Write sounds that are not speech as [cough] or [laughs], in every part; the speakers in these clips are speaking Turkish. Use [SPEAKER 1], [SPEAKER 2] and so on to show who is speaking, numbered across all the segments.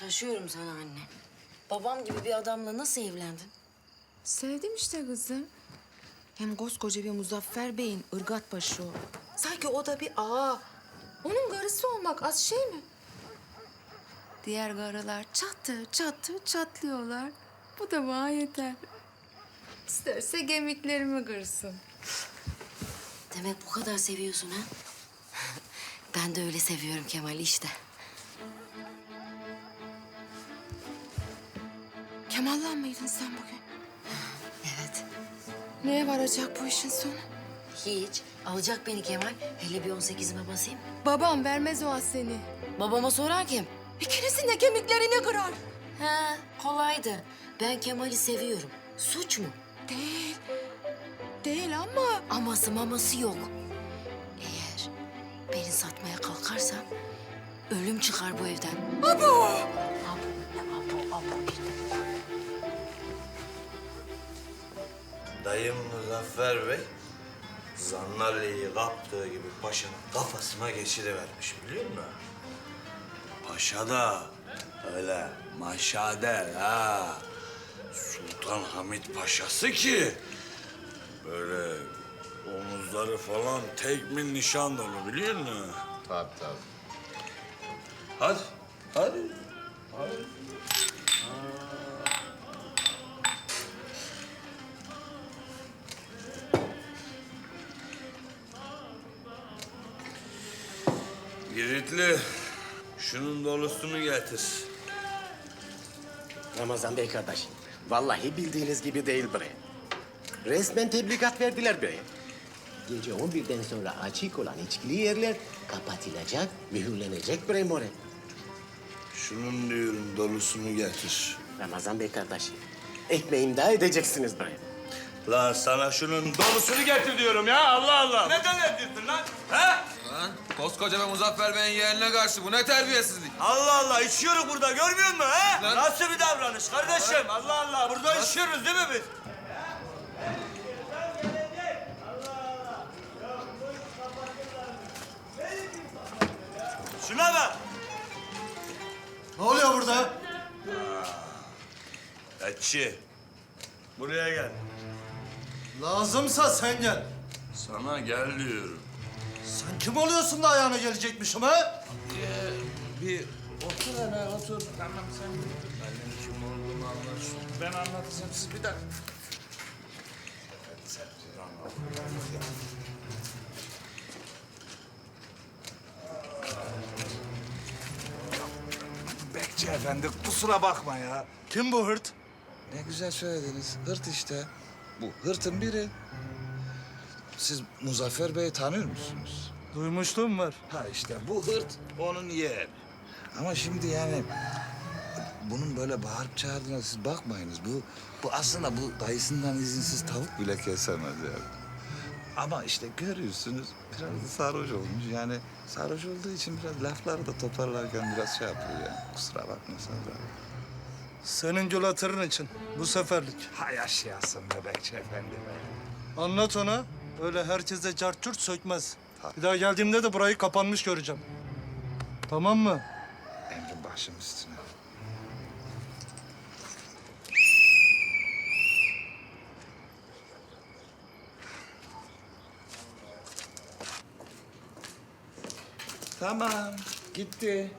[SPEAKER 1] Şaşıyorum sana anne. Babam gibi bir adamla nasıl evlendin?
[SPEAKER 2] Sevdim işte kızım. Hem koskoca bir Muzaffer Bey'in ırgat başı o. Sanki o da bir ağa. Onun karısı olmak az şey mi? Diğer karılar çatı çatı çatlıyorlar. Bu da bana yeter. İsterse gemiklerimi kırsın.
[SPEAKER 1] Demek bu kadar seviyorsun ha? ben de öyle seviyorum Kemal'i işte.
[SPEAKER 2] Kemal'la mıydın sen bugün?
[SPEAKER 1] Evet.
[SPEAKER 2] Neye varacak bu işin sonu?
[SPEAKER 1] Hiç. Alacak beni Kemal. Hele bir 18'ime basayım.
[SPEAKER 2] Babam vermez o az seni.
[SPEAKER 1] Babama sorar kim?
[SPEAKER 2] İkinizin de kemiklerini kırar.
[SPEAKER 1] Ha, kolaydı. Ben Kemal'i seviyorum. Suç mu?
[SPEAKER 2] Değil. Değil ama
[SPEAKER 1] Aması maması yok. Eğer beni satmaya kalkarsan ölüm çıkar bu evden.
[SPEAKER 2] Abo,
[SPEAKER 3] Dayım Muzaffer Bey, Zannalle'yi kaptığı gibi paşanın kafasına geçirivermiş biliyor musun? Paşa da öyle maşade ha. Sultan Hamit Paşası ki böyle omuzları falan tekmin nişan dolu biliyor musun?
[SPEAKER 4] Tabii tabii.
[SPEAKER 3] Hadi, hadi. hadi. Giritli, şunun dolusunu getir.
[SPEAKER 4] Ramazan Bey kardeş, vallahi bildiğiniz gibi değil bre. Resmen tebligat verdiler bre. Gece 11'den sonra açık olan içkili yerler kapatılacak, mühürlenecek bre more.
[SPEAKER 3] Şunun diyorum dolusunu getir.
[SPEAKER 4] Ramazan Bey kardeş, ekmeğimi daha edeceksiniz bre.
[SPEAKER 3] Lan sana şunun dolusunu getir diyorum ya Allah Allah. Neden ediyorsun lan? He?
[SPEAKER 5] Lan koskoca ve Muzaffer Bey'in yeğenine karşı bu ne terbiyesizlik?
[SPEAKER 3] Allah Allah içiyoruz burada görmüyor musun he?
[SPEAKER 5] Lan-
[SPEAKER 3] Nasıl bir davranış kardeşim? Allah Allah burada içiyoruz değil mi biz? Şuna bak.
[SPEAKER 6] Ne oluyor burada?
[SPEAKER 3] Etçi. Buraya gel.
[SPEAKER 6] Lazımsa sen gel.
[SPEAKER 3] Sana gel diyorum.
[SPEAKER 6] Sen kim oluyorsun da ayağına gelecekmişim ha?
[SPEAKER 3] Bir otur hele otur. Tamam sen bir otur. Benim kim olduğumu anlarsın. Ben anlatacağım siz bir dakika.
[SPEAKER 7] Bekçi efendi kusura bakma ya.
[SPEAKER 6] Kim bu hırt?
[SPEAKER 7] Ne güzel söylediniz. Hırt işte. Bu hırtın biri. Siz Muzaffer Bey'i tanıyor musunuz?
[SPEAKER 6] Duymuşluğum var.
[SPEAKER 7] Ha işte bu hırt onun yeğeni. Ama şimdi yani bunun böyle bağırıp çağırdığına siz bakmayınız. Bu, bu aslında bu dayısından izinsiz tavuk bile kesemez yani. Ama işte görüyorsunuz biraz da sarhoş olmuş. Yani sarhoş olduğu için biraz lafları da toparlarken biraz şey yapıyor yani. Kusura bakmasanız abi.
[SPEAKER 6] Senin gül hatırın için bu seferlik.
[SPEAKER 7] Hay yaşayasın be Bekçi efendi be.
[SPEAKER 6] Anlat ona. Öyle herkese cartçurt sökmez. Bir daha geldiğimde de burayı kapanmış göreceğim. Tamam mı?
[SPEAKER 7] Emrin başım üstüne. Tamam, gitti.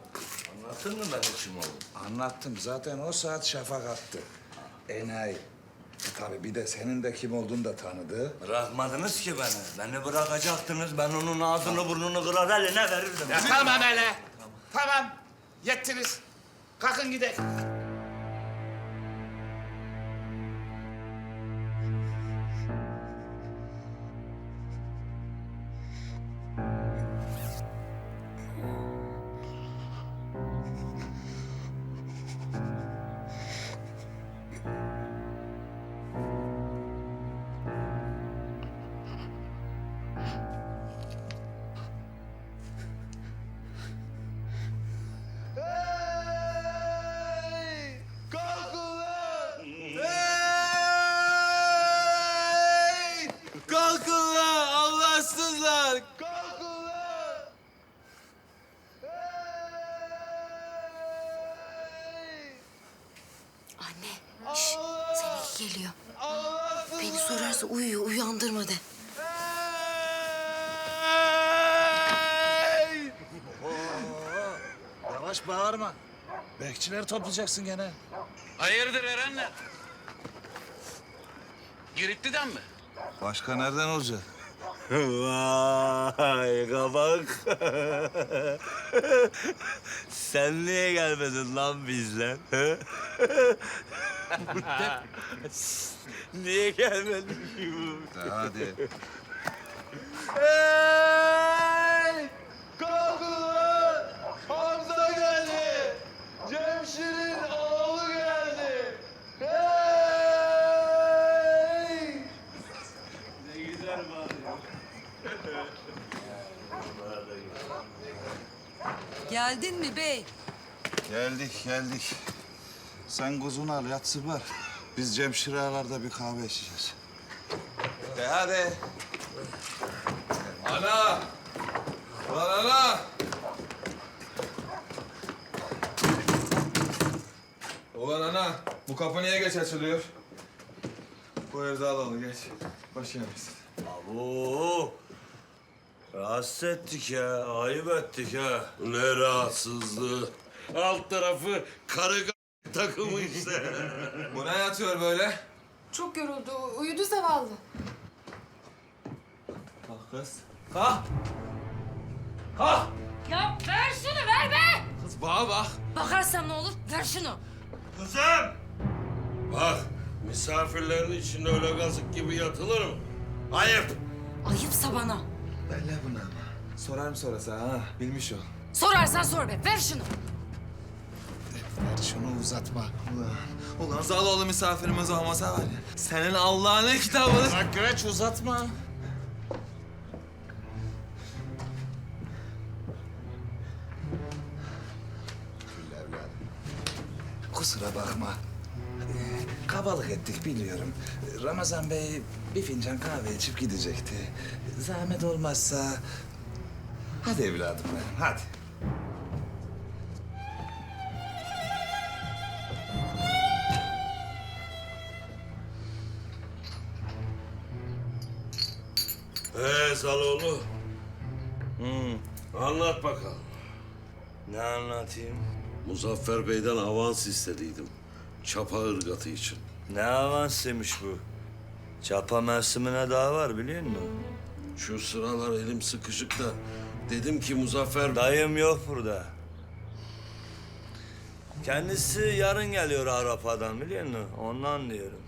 [SPEAKER 3] Anlattın mı ben kim oldum?
[SPEAKER 7] Anlattım. Zaten o saat şafak attı. Enayi. Tabii bir de senin de kim olduğunu da tanıdı.
[SPEAKER 3] Bırakmadınız ki beni. Beni bırakacaktınız. Ben onun ağzını burnunu kırar eline verirdim.
[SPEAKER 7] Ya tamam hele. Tamam. Yettiniz. Kalkın gidelim.
[SPEAKER 1] Geliyor. Beni sorarsa uyuyor, uyandırma de.
[SPEAKER 7] Yavaş bağırma. Bekçileri toplayacaksın gene.
[SPEAKER 8] Hayırdır Erenler? Giritli'den mi?
[SPEAKER 7] Başka nereden olacak?
[SPEAKER 3] Vay kabak. Sen niye gelmedin lan bizle? [laughs] niye gelmedin ki bu?
[SPEAKER 7] Hadi.
[SPEAKER 3] Hey! Kalkın lan! Hamza geldi! Cemşir'in oğlu geldi! Hey! Ne güzel bağırıyor.
[SPEAKER 9] Geldin mi bey?
[SPEAKER 7] Geldik geldik. Sen kuzunu al yatsı var. Biz Cemşir ağalarda bir kahve içeceğiz.
[SPEAKER 5] De hadi. Ana! Lan ana! Ulan ana, bu kapı niye geç açılıyor? Bu evde alalım geç. Biz.
[SPEAKER 3] Oo! Rahatsız ettik ya, ayıp ettik ha.
[SPEAKER 10] Ne rahatsızlığı. Alt tarafı karı [laughs] takımı işte. [laughs]
[SPEAKER 5] Bu ne yatıyor böyle?
[SPEAKER 2] Çok yoruldu. Uyudu zavallı.
[SPEAKER 5] Kalk kız. Kalk. Kalk.
[SPEAKER 1] Ya ver şunu, ver be!
[SPEAKER 5] Kız bana bak.
[SPEAKER 1] Bakarsam ne olur? Ver şunu.
[SPEAKER 10] Kızım! Bak, misafirlerin içinde öyle kazık gibi yatılır mı? Ayıp!
[SPEAKER 1] Ayıpsa bana.
[SPEAKER 5] Belle bunu ama. Sorarım sonrası ha, bilmiş ol.
[SPEAKER 1] Sorarsan sor be, ver şunu.
[SPEAKER 7] Ver şunu uzatma.
[SPEAKER 5] Ulan, ulan Zaloğlu misafirimiz olmasa var ya. Senin Allah'ın kitabını...
[SPEAKER 7] Bak Güreç uzatma. Kusura bakma. Kabalık ettik biliyorum. Ramazan Bey bir fincan kahve içip gidecekti. Zahmet olmazsa... Hadi evladım benim, hadi.
[SPEAKER 10] Ee Zaloğlu. Anlat bakalım.
[SPEAKER 3] Ne anlatayım?
[SPEAKER 10] Muzaffer Bey'den avans istediydim. Çapa ırgatı için.
[SPEAKER 3] Ne avansıymış bu? Çapa mevsimine daha var biliyor musun?
[SPEAKER 10] Şu sıralar elim sıkışık da dedim ki Muzaffer...
[SPEAKER 3] Dayım yok burada. Kendisi yarın geliyor Avrupa'dan biliyor musun? Ondan diyorum.